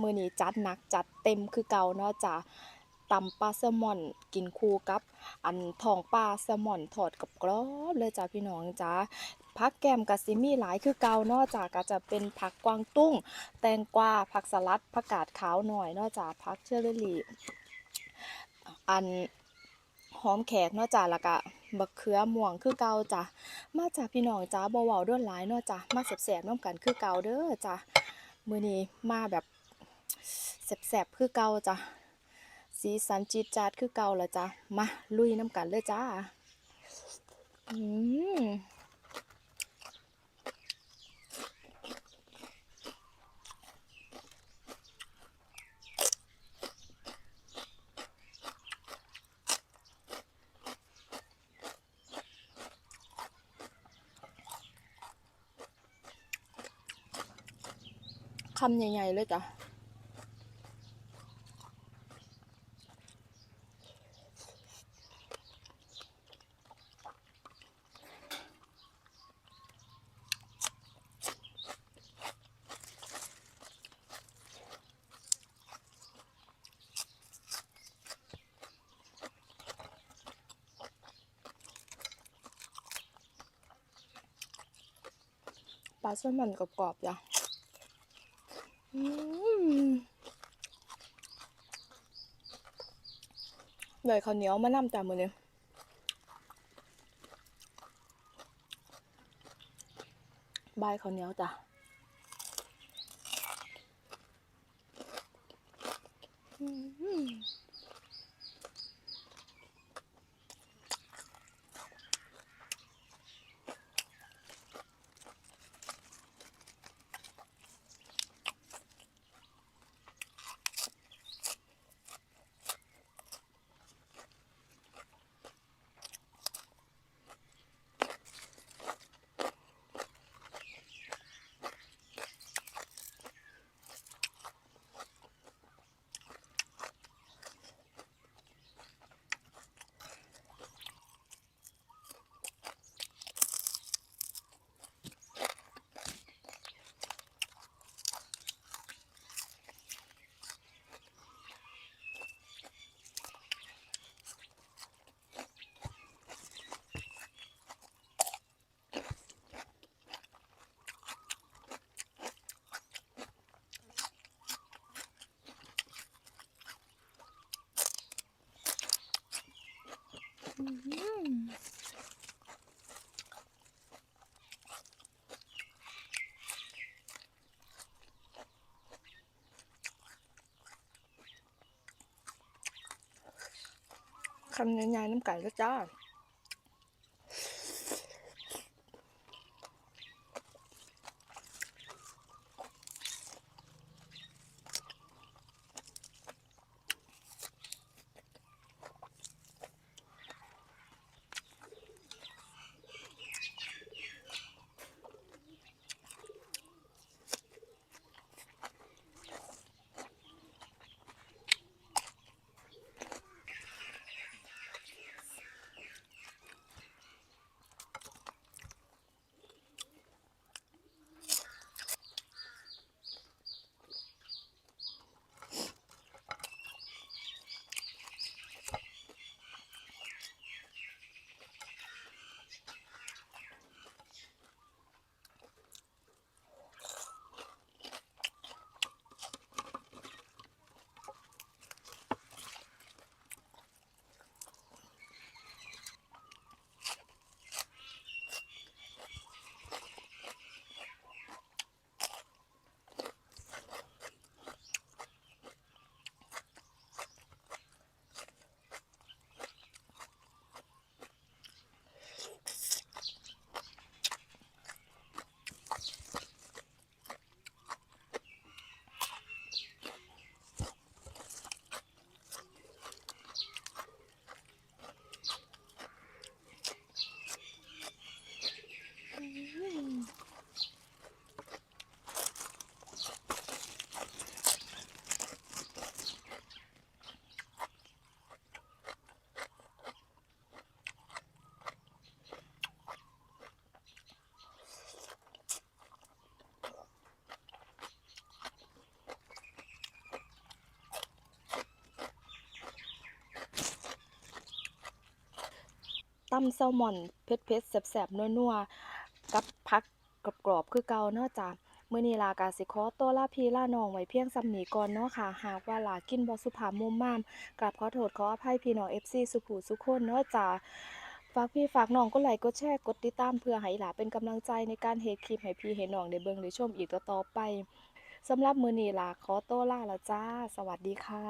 มื้อนี้จัดหนักจัดเต็มคือเก่าเนาะจ้ะตำปลาแซลมอนกินคู่กับ อันทองปลาแซลมอนทอดกับกรอบเลยจ้ะพี่น้องจ้าผักแกมก็สิมี่หลายคือเก่าเนาะจ้ะก็จะเป็นผักกวางตุ้ง แตงกวาผักสลัดผักกาดขาวหน่อยเนาะจ้ะผักเชอร์รี่อันหอมแขกเนาะจ้ะแล้วก็บักเขือม่วงคือเก่าจ้ะมาจากพี่น้องจ้าบ่เว้าด้วนหลายเนาะจ้ะมาแซ่บๆน้ำกันคือเก่าเด้อจ้ะมือนี้มาแบบ แซ่บๆคือเก่าจ้ะสีสันจีดจาดคือเก่าละจ้ะมาลุยน้ำกันเลยจ้าอืมคำใหญ่ๆเลยจ้ะ ปลาแซลมอนกรอบๆจ้ะเลยข้าวเหนียวมานำจ้ะมือนี้บายข้าวเหนียวจ้ะอืม คำใหญ่ๆน้ำไก่แล้วจ้า ตำแซลมอนเผ็ดๆแซ่บๆนัวๆ กับผักกรอบๆ คือเก่าเนาะจ้ะมื้อนี้ลากาสิขอตัวลาพี่ลานองไว้เพียงส่ำนีก่อนเนาะค่ะ หากว่าลากินบ่สุภาพมุมมามกราบขอโทษขออภัยพี่น้อง FC สุขุสุขคนเนาะจ้ะฝากพี่ฝากน้องกดไลค์กดแชร์กดติดตามเพื่อให้หลาเป็นกำลังใจในการเฮดคลิปให้พี่ให้น้องได้เบิ่งได้ชมอีกต่อไปสำหรับมื้อนี้ลาขอตัวลาแล้วจ้า สวัสดีค่ะ